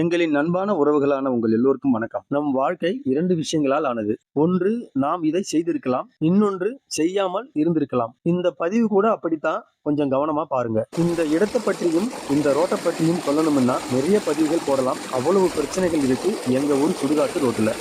எங்களின் நண்பான உறவுகளான உங்கள் எல்லோருக்கும் வணக்கம். நம் வாழ்க்கை இரண்டு விஷயங்களால் ஆனது. ஒன்று நாம் இதை செய்திருக்கலாம். இன்னொன்று செய்யாமல் இருந்திருக்கலாம். இந்த பதிவு கூட அப்படித்தான் கொஞ்சம் கவனமா பாருங்க. இந்த இடத்தை பற்றியும் இந்த ரோட்டை பற்றியும் சொல்லணும்னா நிறைய பதிவுகள் போடலாம். அவ்வளவு பிரச்சனைகள் இருக்கு எங்க ஊர் சுடுகாட்டு ரோட்டுல.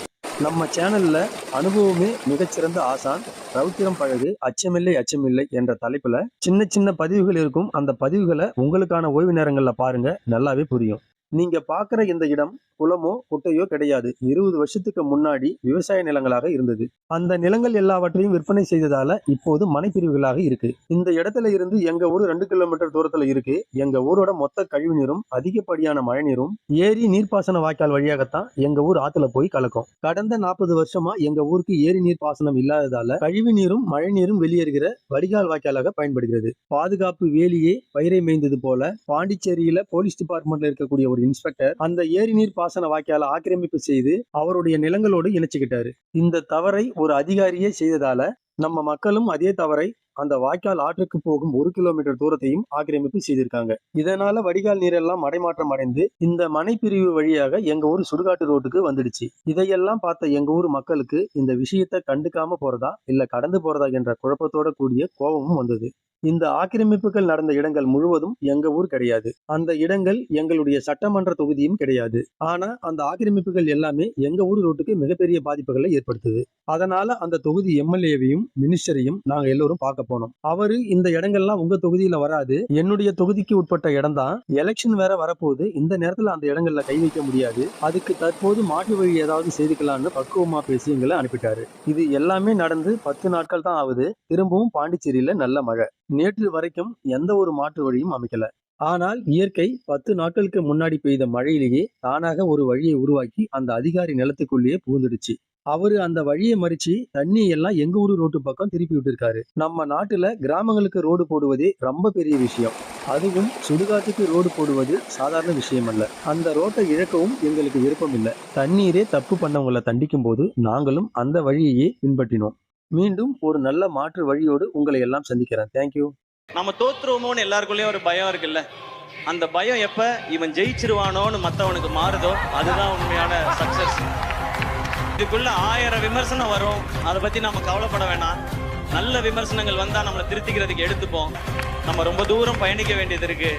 நம்ம சேனல்ல அனுபவமே மிகச்சிறந்த ஆசான் ரவுத்திரம் பழகு அச்சமில்லை அச்சமில்லை என்ற தலைப்புல சின்ன சின்ன பதிவுகள் இருக்கும். அந்த பதிவுகளை உங்களுக்கான ஓய்வு நேரங்கள்ல பாருங்க. நல்லாவே புரியும். நீங்க பாக்குற இந்த இடம் குளமோ குட்டையோ கிடையாது. இருபது வருஷத்துக்கு முன்னாடி விவசாய நிலங்களாக இருந்தது. அந்த நிலங்கள் எல்லாவற்றையும் விற்பனை செய்ததால இப்போது மனைப்பிரிவுகளாக இருக்கு. இந்த இடத்துல இருந்து எங்க ஊர் ரெண்டு கிலோமீட்டர் தூரத்துல இருக்கு. எங்க ஊரோட மொத்த கழிவு நீரும் அதிகப்படியான மழை நீரும் ஏரி நீர்ப்பாசன வாய்க்கால் வழியாகத்தான் எங்க ஊர் ஆத்துல போய் கலக்கும். கடந்த நாற்பது வருஷமா எங்க ஊருக்கு ஏரி நீர் பாசனம் இல்லாததால கழிவு நீரும் மழை நீரும் வெளியேறுகிற வடிகால் வாய்க்காலாக பயன்படுகிறது. பாதுகாப்பு வேலியே பயிரை மேய்ந்தது போல பாண்டிச்சேரியில போலீஸ் டிபார்ட்மெண்ட்ல இருக்கக்கூடிய ஒரு இன்ஸ்பெக்டர் அந்த ஏரி நீர் பாசன வாய்க்கால ஆக்கிரமிப்பு செய்து அவருடைய நிலங்களோடு இணைச்சுக்கிட்டாரு. இந்த தவறை ஒரு அதிகாரியே செய்ததால நம்ம மக்களும் அதே தவறை அந்த வாய்க்கால் ஆற்றுக்கு போகும் ஒரு கிலோமீட்டர் தூரத்தையும் ஆக்கிரமிப்பு செய்திருக்காங்க. இதனால வடிகால் நீரெல்லாம் மடைமாற்றம் அடைந்து இந்த மனைப்பிரிவு வழியாக எங்க ஊர் சுடுகாட்டு ரோட்டுக்கு வந்துடுச்சு. இதையெல்லாம் பார்த்த எங்க ஊர் மக்களுக்கு இந்த விஷயத்தை கண்டுக்காம போறதா இல்ல கடந்து போறதா என்ற குழப்பத்தோட கூடிய கோபமும் வந்தது. இந்த ஆக்கிரமிப்புகள் நடந்த இடங்கள் முழுவதும் எங்க ஊர் கிடையாது. அந்த இடங்கள் எங்களுடைய சட்டமன்ற தொகுதியும் கிடையாது. ஆனா அந்த ஆக்கிரமிப்புகள் எல்லாமே எங்க ஊர் ரோட்டுக்கு மிகப்பெரிய பாதிப்புகளை ஏற்படுத்துது. அதனால அந்த தொகுதி எம்எல்ஏவையும் மினிஸ்டரையும் நாங்க எல்லோரும் பார்க்க போனோம். அவரு இந்த இடங்கள்லாம் உங்க தொகுதியில வராது. என்னுடைய தொகுதிக்கு உட்பட்ட இடம் தான் எலெக்ஷன் வேற வரப்போகுது. இந்த நேரத்துல அந்த இடங்கள்ல கை வைக்க முடியாது. அதுக்கு தற்போது மாற்று வழி ஏதாவது செய்துக்கலாம்னு பக்குவமா பேசி எங்களை அனுப்பிட்டாரு. இது எல்லாமே நடந்து பத்து நாட்கள் தான் ஆகுது. திரும்பவும் பாண்டிச்சேரியில நல்ல மழை. நேற்று வரைக்கும் எந்த ஒரு மாற்று வழியும் அமைக்கல. ஆனால் இயற்கை பத்து நாட்களுக்கு முன்னாடி பெய்த மழையிலேயே தானாக ஒரு வழியை உருவாக்கி அந்த அதிகாரி நிலத்துக்குள்ளேயே புகுந்துடுச்சு. அவரு அந்த வழியை மறிச்சு தண்ணி எல்லாம் எங்க ஊரு ரோட்டு பக்கம் திருப்பி விட்டுருக்காரு. நம்ம நாட்டுல கிராமங்களுக்கு ரோடு போடுவதே ரொம்ப பெரிய விஷயம். அதுவும் சுடுகாட்டுக்கு ரோடு போடுவது சாதாரண விஷயம் அல்ல அந்த ரோட்டை இழக்கவும் எங்களுக்கு விருப்பம் இல்லை. தண்ணீரே தப்பு பண்ணவங்களை தண்டிக்கும் போது நாங்களும் அந்த வழியையே பின்பற்றினோம். மீண்டும் ஒரு நல்ல மாற்று வழியோடு உங்களை எல்லாம் சந்திக்கிறேன். தேங்க்யூ நம்ம தோத்துருவோமோன்னு எல்லாருக்குள்ளேயும் ஒரு பயம் இருக்குல்ல. அந்த பயம் எப்ப? இவன் ஜெயிச்சிருவானோன்னு மத்தவனுக்கு மாறுதோ அதுதான் உண்மையான சக்சஸ் இதுக்குள்ள ஆயிரம் விமர்சனம் வரும். அதை பத்தி நம்ம கவலைப்பட வேணாம். நல்ல விமர்சனங்கள் வந்தா நம்மளை திருத்திக்கிறதுக்கு எடுத்துப்போம். நம்ம ரொம்ப தூரம் பயணிக்க வேண்டியது இருக்கு.